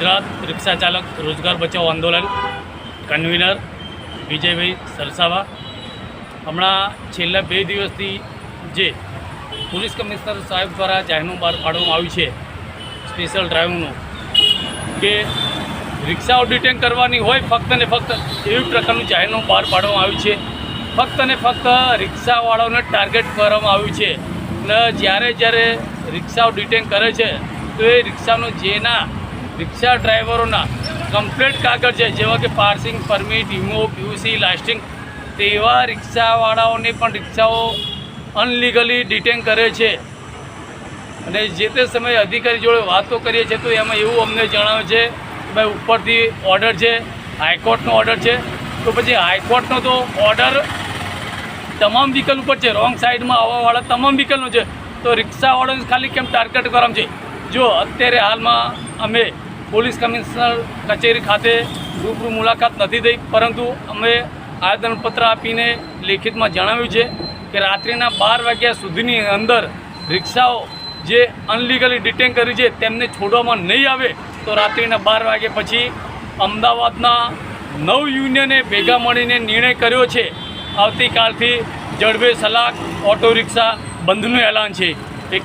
ગુજરાત રિક્ષા ચાલક રોજગાર બચાવ આંદોલન કન્વીનર વિજયભાઈ સરસાવા. હમણાં છેલ્લા બે દિવસથી જે પોલીસ કમિશનર સાહેબ દ્વારા જાહેરનું બહાર પાડવામાં આવ્યું છે સ્પેશિયલ ડ્રાઈવનું કે રિક્ષાઓ ડિટેન કરવાની હોય ફક્ત ને ફક્ત એવી પ્રકારનું જાહેરનું બહાર પાડવામાં આવ્યું છે. ફક્ત ને ફક્ત રિક્ષાવાળાઓને ટાર્ગેટ કરવામાં આવ્યું છે. અને જ્યારે જ્યારે રિક્ષાઓ ડિટેન કરે છે, તો એ રિક્ષાનો જેના રિક્ષા ડ્રાઈવરોના કમ્પ્લીટ કાગળ છે, જેવા કે પાર્સિંગ પરમિટ ઇમો પીયુસી લાસ્ટિંગ તેવા રિક્ષાવાળાઓને પણ રિક્ષાઓ અનલીગલી ડિટેન કરે છે. અને જે તે સમયે અધિકારી જોડે વાતો કરીએ છીએ, તો એમાં એવું અમને જણાવે છે, કે ભાઈ, ઉપરથી ઓર્ડર છે, હાઈકોર્ટનો ઓર્ડર છે. તો પછી હાઈકોર્ટનો તો ઓર્ડર તમામ વ્હીકલ ઉપર છે રોંગ સાઈડમાં આવવાવાળા તમામ વ્હીકલનો છે. તો રિક્ષાવાળાને ખાલી કેમ ટાર્ગેટ કરવામાં છે? જો અત્યારે હાલમાં અમે પોલીસ કમિશનર કચેરી ખાતે રૂબરૂ મુલાકાત નથી થઈ, પરંતુ અમે આવેદનપત્ર આપીને લેખિતમાં જણાવ્યું છે કે રાત્રિના બાર વાગ્યા સુધીની અંદર રિક્ષાઓ જે અનલીગલી ડિટેન કરી છે તેમને છોડવામાં નહીં આવે, તો રાત્રિના બાર વાગ્યા પછી અમદાવાદના નવ યુનિયને ભેગા મળીને નિર્ણય કર્યો છે. આવતીકાલથી જડબે સલાક ઓટો રિક્ષા બંધનું એલાન છે.